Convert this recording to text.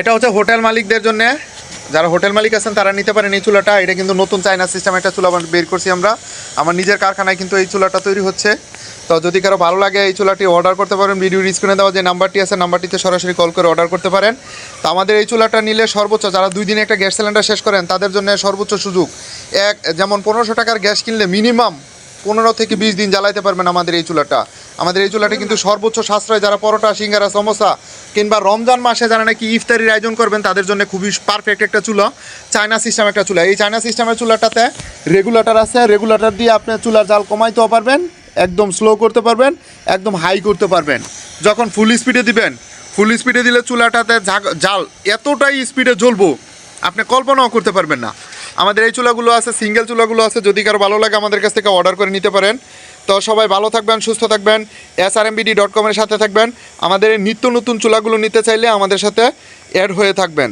এটা হচ্ছে হোটেল মালিকদের জন্য। যারা হোটেল মালিক আছেন, তারা নিতে পারেন এই চুলাটা। এটা কিন্তু নতুন চাইনা সিস্টেম, একটা চুলা বের করছি আমরা। আমার নিজের কারখানায় কিন্তু এই চুলাটা তৈরি হচ্ছে। তো যদি কারও ভালো লাগে এই চুলাটি অর্ডার করতে পারেন, ভিডিওর স্ক্রিনে দেওয়া যে নাম্বারটি আছে, নাম্বারটিতে সরাসরি কল করে অর্ডার করতে পারেন। তো আমাদের এই চুলাটা নিলে সর্বোচ্চ, যারা দুই দিনে একটা গ্যাস সিলিন্ডার শেষ করেন, তাদের জন্য সর্বোচ্চ সুযোগ। এক, যেমন পনেরোশো টাকার গ্যাস কিনলে মিনিমাম পনেরো থেকে বিশ দিন জ্বালাইতে পারবেন আমাদের এই চুলাটা। আমাদের এই চুলাটি কিন্তু সর্বোচ্চ সাশ্রয় যারা পরোটা, সিঙ্গারা, সমোসা কিংবা রমজান মাসে যারা নাকি ইফতারির আয়োজন করবেন, তাদের জন্য খুবই পারফেক্ট একটা চুলা, চায়না সিস্টেম একটা চুলা। এই চায়না সিস্টেমের চুলাটাতে রেগুলেটর আছে। রেগুলেটর দিয়ে আপনি চুলার জাল কমাইতেও পারবেন, একদম স্লো করতে পারবেন, একদম হাই করতে পারবেন। যখন ফুল স্পিডে দিবেন ফুল স্পিডে দিলে চুলাটাতে জাল এতটাই স্পিডে জ্বলবো, আপনি কল্পনাও করতে পারবেন না। আমাদের এই চুলাগুলো আছে সিঙ্গেল চুলাগুলো আছে, যদি কারও ভালো লাগে আমাদের কাছ থেকে অর্ডার করে নিতে পারেন। তো সবাই ভালো থাকবেন, সুস্থ থাকবেন এস আর এমবিডি ডট কমের সাথে থাকবেন। আমাদের নিত্য নতুন চুলাগুলো নিতে চাইলে আমাদের সাথে অ্যাড হয়ে থাকবেন।